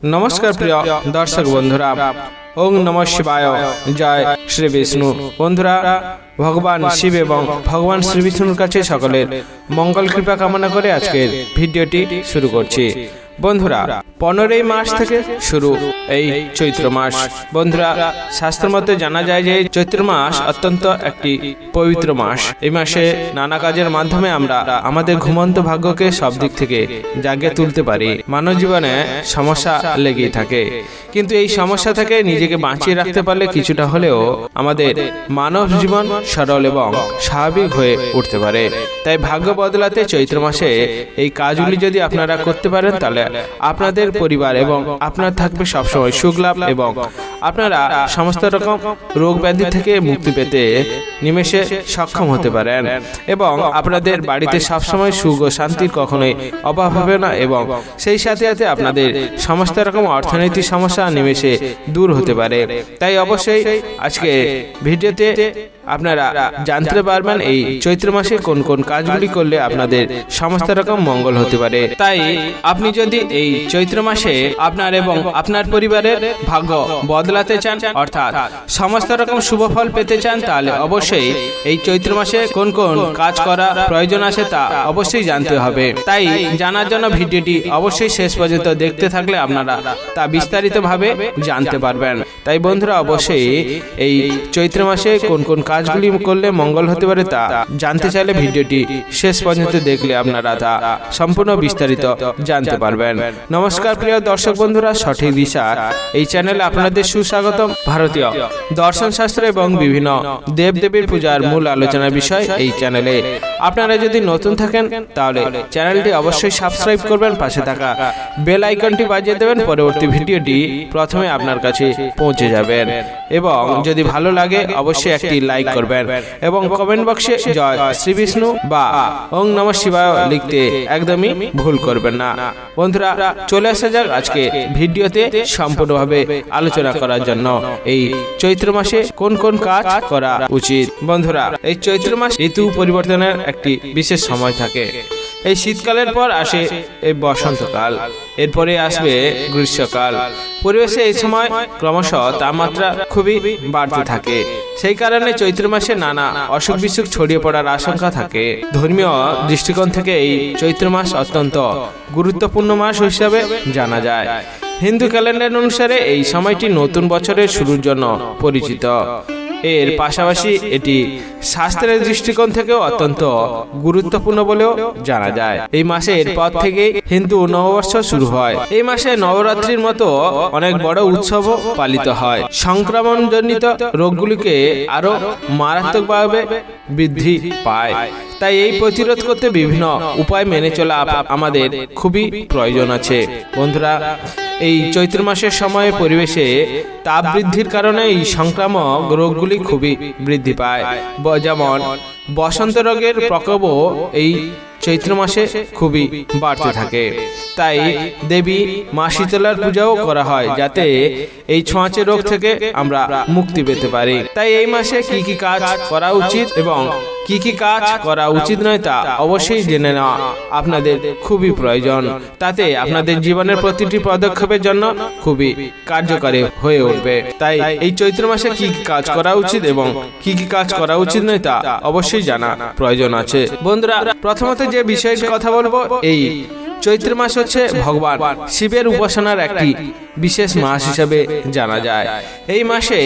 নমস্কার প্রিয় দর্শক বন্ধুরা ওং নম শিবায় জয় শ্রী বিষ্ণু। বন্ধুরা ভগবান শিব এবং ভগবান শ্রী বিষ্ণুর কাছে সকলের মঙ্গল কৃপা কামনা করে আজকের ভিডিওটি শুরু করছি। বন্ধুরা পনেরোই মাস থেকে শুরু এই চৈত্র মাস। বন্ধুরা শাস্ত্র মতে জানা যায় যে চৈত্র মাস অত্যন্ত একটি পবিত্র মাস। এই মাসে নানা কাজের মাধ্যমে আমরা আমাদের ঘুমন্ত ভাগ্যকে সব দিক থেকে জাগিয়ে তুলতে পারি। মানব জীবনে সমস্যা লেগেই থাকে। কিন্তু এই সমস্যা থেকে নিজেকে বাঁচিয়ে রাখতে পারলে কিছুটা হলেও আমাদের মানব জীবন সরল এবং স্বাভাবিক হয়ে উঠতে পারে। তাই ভাগ্য বদলাতে চৈত্র মাসে এই কাজগুলি যদি আপনারা করতে পারেন তাহলে আপনাদের পরিবার এবং আপনার থাকবে সবসময় সুখ লাভ এবং আপনারা সমস্ত রকম রোগ ব্যাধি থেকে মুক্তি পেতে নিমেষে সক্ষম হতে পারেন এবং আপনাদের বাড়িতে সবসময় সুখ ও শান্তির কখনোই অভাব হবে না এবং সেই সাথে সাথে আপনাদের সমস্ত রকম অর্থনৈতিক সমস্যা নিমেষে দূর হতে পারে। তাই অবশ্যই আজকে ভিডিওতে আপনারা জানতে পারবেন এই চৈত্র মাসে কোন কোন কাজগুলি করলে আপনাদের সমস্ত রকম মঙ্গল হতে পারে। তাই আপনি যদি এই চৈত্র মাসে আপনার এবং আপনার পরিবারের ভাগ্য বদলাতে চান, অর্থাৎ সমস্ত রকম শুভ ফল পেতে চান, তাহলে অবশ্যই এই চৈত্র মাসে কোন কোন কাজ করা প্রয়োজন আছে তা অবশ্যই জানতে হবে। তাই জানার জন্য ভিডিওটি অবশ্যই শেষ পর্যন্ত দেখতে থাকলে আপনারা তা বিস্তারিতভাবে জানতে পারবেন। তাই বন্ধুরা, অবশ্যই এই চৈত্র মাসে কোন কোন কাজগুলি করলে মঙ্গল হতে পারে তা। জানতে চাইলে ভিডিওটি শেষ পর্যন্ত দেখলে আপনারা তা সম্পূর্ণ বিস্তারিত জানতে পারবেন। নমস্কার প্রিয় দর্শক বন্ধুরা, সঠিক দিশা এই চ্যানেলে আপনাদের সুস্বাগতম। ভারতীয় দর্শন শাস্ত্র এবং বিভিন্ন দেবদেবীর পূজার মূল আলোচনার বিষয় এই চ্যানেলে। আপনারা যদি নতুন থাকেন, তাহলে চ্যানেলটি অবশ্যই সাবস্ক্রাইব করবেন, পাশে থাকা বেল আইকনটি বাজিয়ে দেবেন, পরবর্তী ভিডিওটি প্রথমে আপনার কাছে পৌঁছে যাবেন। এবং যদি ভালো লাগে, অবশ্যই একটি লাইক করবেন। এবং কমেন্ট বক্সে জয় শ্রী বিষ্ণু বা ওং নম শিবায় লিখতে একদমই ভুল করবেন না। বন্ধুরা চলে আসা যাক আজকে ভিডিওতে সম্পূর্ণভাবে আলোচনা করার জন্য এই চৈত্র মাসে কোন কোন কাজ করা উচিত? বন্ধুরা এই চৈত্র মাস ঋতু পরিবর্তনের একটি বিশেষ সময় থাকে। এই শীতকালের পর আসে এই বসন্তকাল। এরপরে আসবে গ্রীষ্মকাল। পরিবেশে এই সময় ক্রমশ তাপমাত্রা খুবই বাড়তে থাকে। সেই কারণে চৈত্র মাসে নানা অসুখ বিসুখ ছড়িয়ে পড়ার আশঙ্কা থাকে। ধর্মীয় দৃষ্টিকোণ থেকে এই চৈত্র মাস অত্যন্ত গুরুত্বপূর্ণ মাস হিসাবে জানা যায়। হিন্দু ক্যালেন্ডার অনুসারে এই সময়টি নতুন বছরের শুরুর জন্য পরিচিত। এর পাশাপাশি এটি শাস্ত্রের দৃষ্টিকোণ থেকেও অত্যন্ত গুরুত্বপূর্ণ বলেও জানা যায়। এই মাসে এরপর থেকে হিন্দু নববর্ষ শুরু হয়। এই মাসে নবরাত্রির মতো অনেক বড় উৎসব পালিত হয়। সংক্রমণজনিত রোগগুলিকে আরও মারাত্মকভাবে বৃদ্ধি পায়। তাই এই প্রতিরোধ করতে বিভিন্ন উপায় মেনে চলা আমাদের খুবই প্রয়োজন আছে। বন্ধুরা এই চৈত্র মাসের সময়ে পরিবেশে তাপ বৃদ্ধির কারণে এই সংক্রামক রোগগুলি খুবই বৃদ্ধি পায়। যেমন বসন্ত রোগের প্রকোপও এই চৈত্র মাসে খুবই বাড়তে থাকে। তাই দেবী মা শীতলার পূজাও করা হয় যাতে এই ছোঁয়াচে রোগ থেকে আমরা মুক্তি পেতে পারি। তাই এই মাসে কি কি কাজ করা উচিত এবং কি কি কাজ করা উচিত নয় তা অবশ্যই জেনে নেওয়া আপনাদের খুবই প্রয়োজন। তাতে আপনাদের জীবনের প্রতিটি পদক্ষেপের জন্য খুবই কার্যকারী হয়ে উঠবে। তাই এই চৈত্র মাসে কি কি কাজ করা উচিত এবং কি কি কাজ করা উচিত নয় তা অবশ্যই জানা প্রয়োজন আছে। বন্ধুরা, প্রথমত যে বিষয়ের কথা বলব, এই চৈত্র মাস হচ্ছে ভগবান শিবের উপাসনার একটি বিশেষ মাস হিসাবে জানা যায়। এই মাসে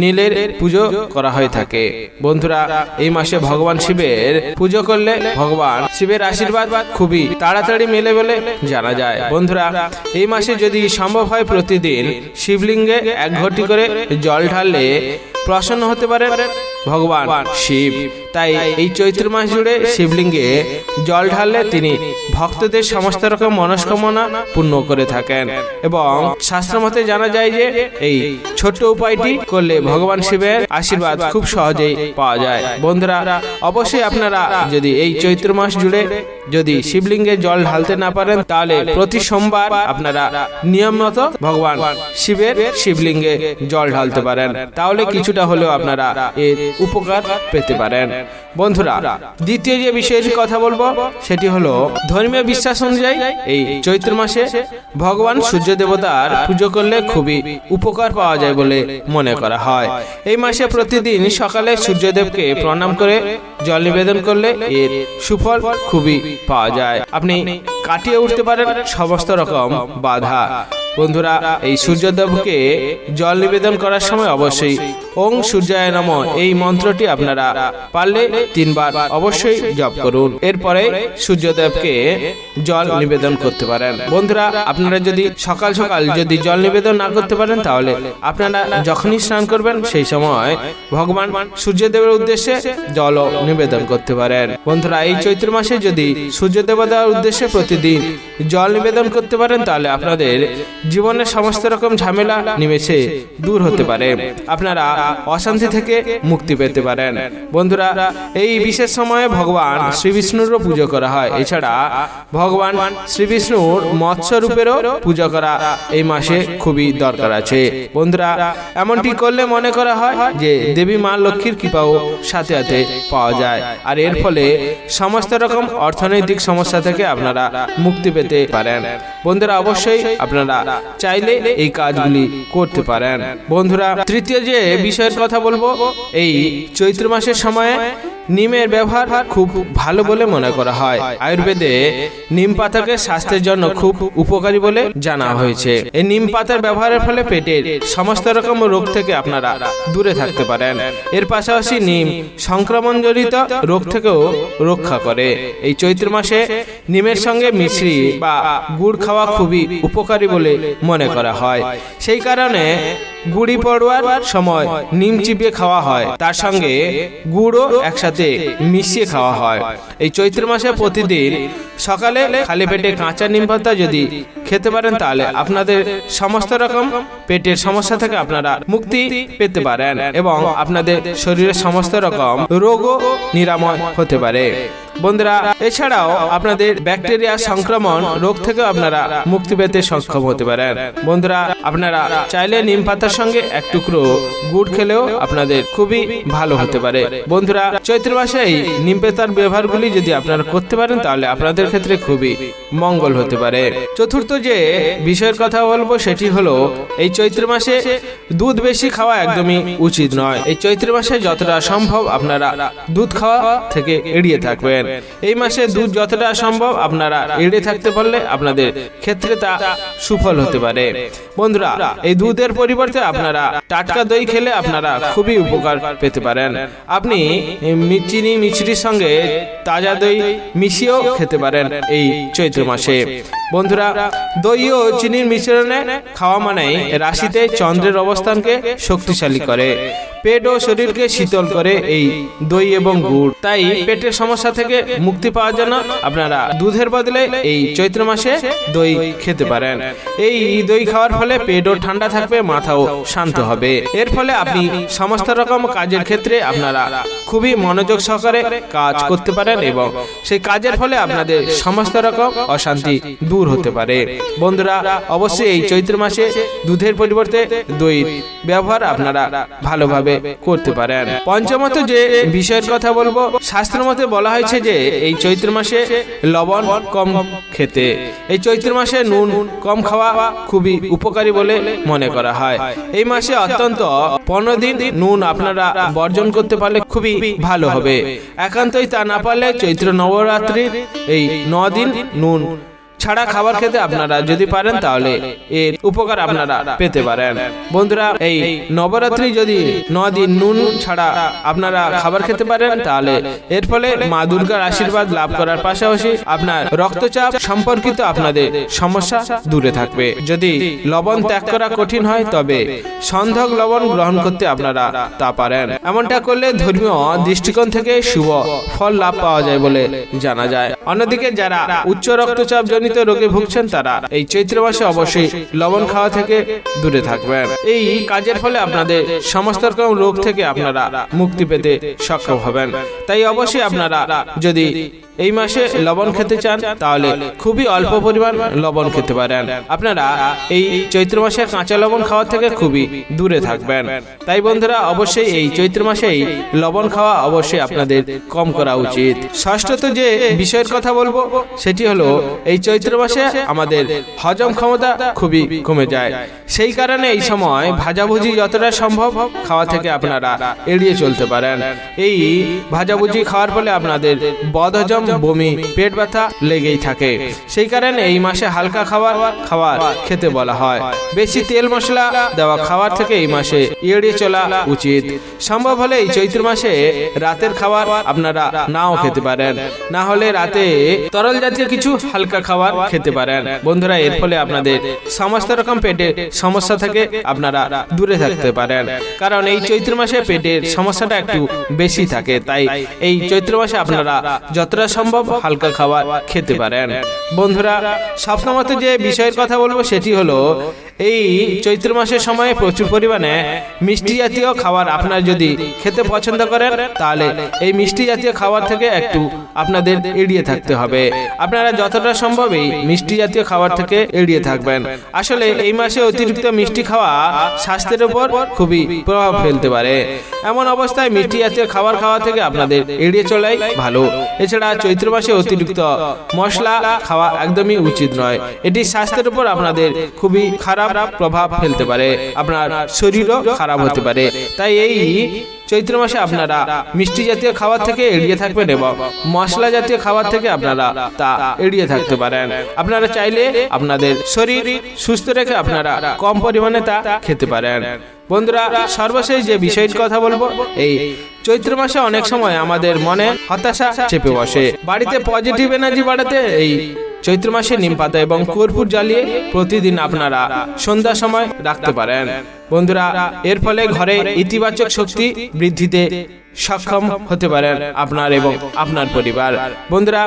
নীলের পুজো করা হয়ে থাকে। বন্ধুরা, এই মাসে ভগবান শিবের পুজো করলে ভগবান শিবের আশীর্বাদ খুবই তাড়াতাড়ি মেলে বলে জানা যায়। বন্ধুরা, এই মাসে যদি সম্ভব হয় প্রতিদিন শিবলিঙ্গে এক ঘটি করে জল ঢাললে প্রসন্ন হতে পারে ভগবান শিব। তাই এই চৈত্র মাস জুড়ে শিবলিঙ্গে জল ঢাললে তিনি ভক্তদের সমস্ত রকম মনস্কামনা পূর্ণ করে থাকেন। এবং শাস্ত্র মতে জানা যায় যে এই ছোট্ট উপায়টি করলে ভগবান শিবের আশীর্বাদ খুব সহজেই পাওয়া যায়। বন্ধুরা, অবশ্যই আপনারা যদি এই চৈত্র মাস জুড়ে যদি শিবলিঙ্গে জল ঢালতে না পারেন, তাহলে প্রতি সোমবার আপনারা নিয়ম মতো ভগবান শিবের শিবলিঙ্গে জল ঢালতে পারেন। তাহলে কিছুটা হলেও আপনারা উপকার পেতে পারেন। বন্ধুরা, দ্বিতীয় যে বিষয়টি কথা বলব, সেটি হলো ধর্মীয় বিশ্বাস অনুযায়ী এই চৈত্র মাসে ভগবান সূর্য দেবতার পুজো করলে খুবই উপকার পাওয়া যায় বলে মনে করা হয়। এই মাসে প্রতিদিন সকালে সূর্যদেবকে প্রণাম করে জল নিবেদন করলে এর সুফল খুবই পাওয়া যায়। আপনি কাটিয়ে উঠতে পারেন সমস্ত রকম বাধা। বন্ধুরা, এই সূর্যদেবকে জল নিবেদন করার সময় অবশ্যই ওং সূর্যায় নম। এই মন্ত্রটি আপনারা পারলে তিনবার অবশ্যই জপ করুন। এরপরে সূর্যদেবকে জল নিবেদন করতে পারেন। বন্ধুরা, আপনারা যদি সকাল সকাল যদি জল নিবেদন না করতে পারেন, তাহলে আপনারা যখনই স্নান করবেন, সেই সময় ভগবান সূর্যদেবের উদ্দেশ্যে জল নিবেদন করতে পারেন। বন্ধুরা, এই চৈত্র মাসে যদি সূর্য দেবতার উদ্দেশ্যে প্রতিদিন জল নিবেদন করতে পারেন, তাহলে আপনাদের জীবনের সমস্ত রকম ঝামেলা নিমেষে দূর হতে পারে। আপনারা অশান্তি থেকে মুক্তি পেতে পারেন। বন্ধুরা, এই বিশেষ সময়ে ভগবান শ্রী বিষ্ণুরও পুজো করা হয়। এছাড়া ভগবান শ্রী বিষ্ণুর মৎস্য রূপেরও পুজো করা এই মাসে খুবই দরকার আছে। বন্ধুরা, এমনটি করলে মনে করা হয় যে দেবী মা লক্ষ্মীর কৃপাও সাথে সাথে পাওয়া যায়। আর এর ফলে সমস্ত রকম অর্থনৈতিক সমস্যা থেকে আপনারা মুক্তি পেতে পারেন। বন্ধুরা, অবশ্যই আপনারা চাইলে এই কাজগুলি করতে পারেন। বন্ধুরা, তৃতীয় যে বিষয়ের কথা বলব, এই চৈত্র মাসের সময়ে নিমের ব্যবহার খুব ভালো বলে মনে করা হয়। আয়ুর্বেদে নিম পাতাকে স্বাস্থ্যের জন্য খুব উপকারী বলে জানা হয়েছে। এই নিম পাতার ব্যবহারের ফলে পেটের সমস্ত রকম রোগ থেকে আপনারা দূরে থাকতে পারেন। এর পাশাপাশি নিম সংক্রমণজনিত রোগ থেকেও রক্ষা করে। এই চৈত্র মাসে নিমের সঙ্গে মিশ্রি বা গুড় খাওয়া খুবই উপকারী বলে মনে করা হয়। সেই কারণে গুড়ি পড়ুয়ার সময় নিম চিবিয়ে খাওয়া হয়। তার সঙ্গে গুড়ও একসাথে মিশিয়ে খাওয়া হয়। এই চৈত্র মাসে প্রতিদিন সকালে খালি পেটে কাঁচা নিম পাতা যদি খেতে পারেন, তাহলে আপনাদের সমস্ত রকম পেটের সমস্যা থেকে আপনারা মুক্তি পেতে পারেন এবং আপনাদের শরীরের সমস্ত রকম রোগও নিরাময় হতে পারে। বন্ধুরা, এছাড়াও আপনাদের ব্যাকটেরিয়া সংক্রমণ রোগ থেকে আপনারা মুক্তি পেতে সক্ষম হতে পারেন। বন্ধুরা, আপনারা চাইলে নিম পাতার সঙ্গে এক টুকরো গুড় খেলেও আপনাদের খুবই ভালো হতে পারে। বন্ধুরা, চৈত্র মাসে এই নিম পাতার ব্যবহারগুলি যদি আপনারা করতে পারেন, তাহলে আপনাদের ক্ষেত্রে খুবই মঙ্গল হতে পারে। চতুর্থ যে বিষয়ের কথা বলব, সেটি হলো, এই চৈত্র মাসে দুধ বেশি খাওয়া একদমই উচিত নয়। এই চৈত্র মাসে যতটা সম্ভব আপনারা দুধ খাওয়া থেকে এড়িয়ে থাকবেন। এই মাসে দুধ যতটা সম্ভব আপনারা এড়িয়ে থাকতে পারলে আপনাদের ক্ষেত্রে তা সুফল হতে পারে। বন্ধুরা, এই দুধের পরিবর্তে আপনারা টাটকা দই খেলে আপনারা খুবই উপকার পেতে পারেন। আপনি চিনি মিছরির সঙ্গে তাজা দই মিশিয়েও খেতে পারেন এই চৈত্র মাসে। বন্ধুরা, দই ও চিনির মিশ্রণে খাওয়া মানে রাশিতে চন্দ্রের অবস্থানকে শক্তিশালী করে। পেট ও শরীরকে শীতল করে এই দই এবং গুড়। তাই পেটের সমস্যা থেকে মুক্তি পাওয়ার জন্য আপনারা দুধের বদলে এই চৈত্র মাসে দই খেতে পারেন। এই দই খাওয়ার ফলে পেটও ঠান্ডা থাকবে, মাথাও শান্ত হবে। এর ফলে আপনি সমস্ত রকম কাজের ক্ষেত্রে আপনারা খুবই মনোযোগ সহকারে কাজ করতে পারেন এবং সেই কাজের ফলে আপনাদের সমস্ত রকম অশান্তি দূর হতে পারে। বন্ধুরা, অবশ্যই এই চৈত্র মাসে দুধের পরিবর্তে দই ব্যবহার আপনারা ভালোভাবে করতে পারেন। পঞ্চমত যে বিষয়ের কথা বলব শাস্ত্র মতে বলা হয়েছে যে এই চৈত্র মাসে লবণ কম খেতে। এই চৈত্র মাসে নুন কম খাওয়া খুবই উপকারী বলে মনে করা হয়। এই মাসে অত্যন্ত পনেরো দিন নুন আপনারা বর্জন করতে পারলে খুবই ভালো হবে। একান্তই তা না পারলে চৈত্র নবরাত্রির এই ন দিন নুন ছাড়া খাবার খেতে আপনারা যদি পারেন তাহলে এর উপকার আপনারা পেতে পারেন। বন্ধুরা এই নবরাত্রি যদি ন দিন নুন ছাড়া আপনারা খাবার খেতে পারেন তাহলে এর ফলে মা দুর্গার আশীর্বাদ লাভ করার পাশাপাশি আপনার রক্তচাপ সম্পর্কিত আপনাদের সমস্যা দূরে থাকবে। যদি লবণ ত্যাগ করা কঠিন হয় তবে সন্ধক লবণ গ্রহণ করতে আপনারা তা পারেন। এমনটা করলে ধর্মীয় দৃষ্টিকোণ থেকে শুভ ফল লাভ পাওয়া যায় বলে জানা যায় অন্যদিকে যারা উচ্চ রক্তচাপ জনিত রোগে ভুগছেন তারা। এই চৈত্র মাসে অবশ্যই লবণ খাওয়া থেকে দূরে থাকবেন। এই কাজের ফলে আপনাদের সমস্ত রকম রোগ থেকে আপনারা মুক্তি পেতে সক্ষম হবেন। তাই অবশ্যই আপনারা যদি এই মাসে লবণ খেতে চান, তাহলে খুবই অল্প পরিমাণ লবণ খেতে পারেন। আপনারা এই চৈত্র মাসে কাঁচা লবণ খাওয়া থেকে খুবই দূরে থাকবেন। তাই বন্ধুরা, অবশ্যই এই চৈত্র মাসেই লবণ খাওয়া অবশ্যই আপনাদের কম করা উচিত। ষষ্ঠত যে বিষয়ের কথা বলব, সেটি হলো এই চৈত্র মাসে আমাদের হজম ক্ষমতা খুবই কমে যায়। সেই কারণে এই সময় ভাজাভুজি যতটা সম্ভব খাওয়া থেকে আপনারা এড়িয়ে চলতে পারেন। এই ভাজাভুজি খাওয়ার ফলে আপনাদের বদহজম বমি পেট ব্যথা লেগেই থাকে। সেই কারণে এই মাসে হালকা খাবার খাবার খেতে বলা হয়। বেশি তেল মশলা দেওয়া খাবার থেকে এই মাসে এড়িয়ে চলা উচিত। সম্ভব হলে এই চৈত্র মাসে রাতের খাবার আপনারা নাও খেতে পারেন। না হলে রাতে তরল জাতীয় কিছু হালকা খাবার খেতে পারেন। বন্ধুরা এর ফলে আপনাদের সমস্ত রকম পেটের সমস্যা থেকে আপনারা দূরে থাকতে পারেন। কারণ এই চৈত্র মাসে পেটের সমস্যাটা একটু বেশি থাকে। তাই এই চৈত্র মাসে আপনারা যতটা সম্ভব হালকা খাবার খেতে পারেন। বন্ধুরা সপ্তমত যে বিষয়ের কথা বলব সেটি হলো এই চৈত্র মাসের সময়ে প্রচুর পরিমাণে মিষ্টি জাতীয় খাবার আপনার যদি খেতে পছন্দ করেন, তাহলে এই মিষ্টি জাতীয় খাবার থেকে একটু আপনাদের এড়িয়ে থাকতে হবে। আপনারা যতটা সম্ভব এই মিষ্টি জাতীয় খাবার থেকে এড়িয়ে থাকবেন। আসলে এই মাসে অতিরিক্ত মিষ্টি খাওয়া স্বাস্থ্যের উপর খুবই প্রভাব ফেলতে পারে। এমন অবস্থায় মিষ্টি জাতীয় খাবার খাওয়া থেকে আপনাদের এড়িয়ে চলাই ভালো। এছাড়া চৈত্র মাসে অতিরিক্ত মশলা খাওয়া একদমই উচিত নয়। এটি স্বাস্থ্যের উপর আপনাদের খুবই খারাপ প্রভাব ফেলতে পারে, আপনার শরীরও খারাপ হতে পারে। তাই এই চৈত্র মাসে আপনারা মিষ্টি জাতীয় খাবার থেকে এড়িয়ে থাকবেন এবং মশলা জাতীয় খাবার থেকে আপনারা তা এড়িয়ে থাকতে পারেন। আপনারা চাইলে আপনাদের শরীর সুস্থ রেখে আপনারা কম পরিমাণে তা খেতে পারেন। বন্ধুরা, সর্বশেষ যে বিষয়ের কথা বলব, এই চৈত্র মাসে অনেক সময় আমাদের মনে হতাশা চেপে বসে। বাড়িতে পজিটিভ এনার্জি বাড়াতে এই চৈত্র মাসে নিম পাতা এবং কর্পূর জ্বালিয়ে প্রতিদিন আপনারা সন্ধ্যা সময় রাখতে পারেন। বন্ধুরা, এর ফলে ঘরে ইতিবাচক শক্তি বৃদ্ধিতে সক্ষম হতে পারেন আপনার এবং আপনার পরিবার। বন্ধুরা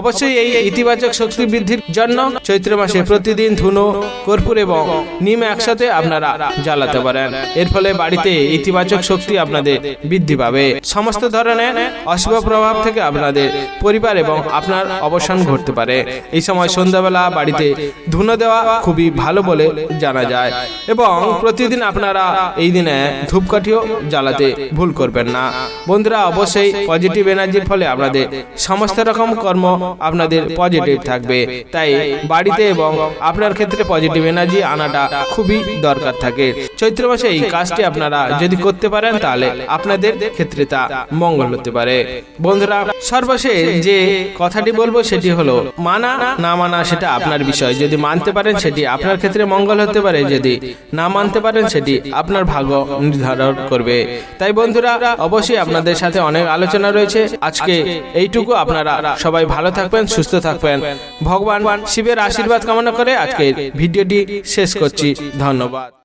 অবশ্যই এই ইতিবাচক শক্তি বৃদ্ধির জন্য চৈত্র মাসে প্রতিদিন ধুনো কর্পূর এবং নিম একসাথে আপনারা জ্বালাতে পারেন। এর ফলে বাড়িতে ইতিবাচক শক্তি আপনাদের বৃদ্ধি পাবে। সমস্ত ধরনের অশুভ প্রভাব থেকে আপনাদের পরিবার এবং আপনার অবসান ঘটতে পারে। এই সময় সন্ধ্যাবেলা বাড়িতে ধুনো দেওয়া খুবই ভালো বলে জানা যায়। এবং প্রতিদিন আপনারা এই দিনে ধূপকাঠিও জ্বালাতে ভুল করবেন। না বন্ধুরা অবশ্যই পজিটিভ এনার্জির ফলে আপনাদের সমস্ত রকম কর্ম আপনাদের পজিটিভ থাকবে। তাই বাড়িতে এবং আপনার ক্ষেত্রে পজিটিভ এনার্জি আনাটা খুবই দরকার থাকে। চৈত্র মাসে এই কাজটি আপনারা যদি করতে পারেন তাহলে আপনাদের ক্ষেত্রে তা মঙ্গল হতে পারে। বন্ধুরা সর্বশেষ যে কথাটি বলব সেটি হলো মানা না মানা সেটা আপনার বিষয়। যদি মানতে পারেন সেটি আপনার ক্ষেত্রে মঙ্গল হতে পারে যদি না মানতে পারেন সেটি আপনার ভাগ্য নির্ধারণ করবে। তাই বন্ধুরা অবশ্যই আপনাদের সাথে অনেক আলোচনা রয়েছে। আজকে এইটুকু আপনারা সবাই ভালো থাকবেন সুস্থ থাকবেন। ভগবান শিবের আশীর্বাদ কামনা করে আজকের ভিডিওটি শেষ করছি ধন্যবাদ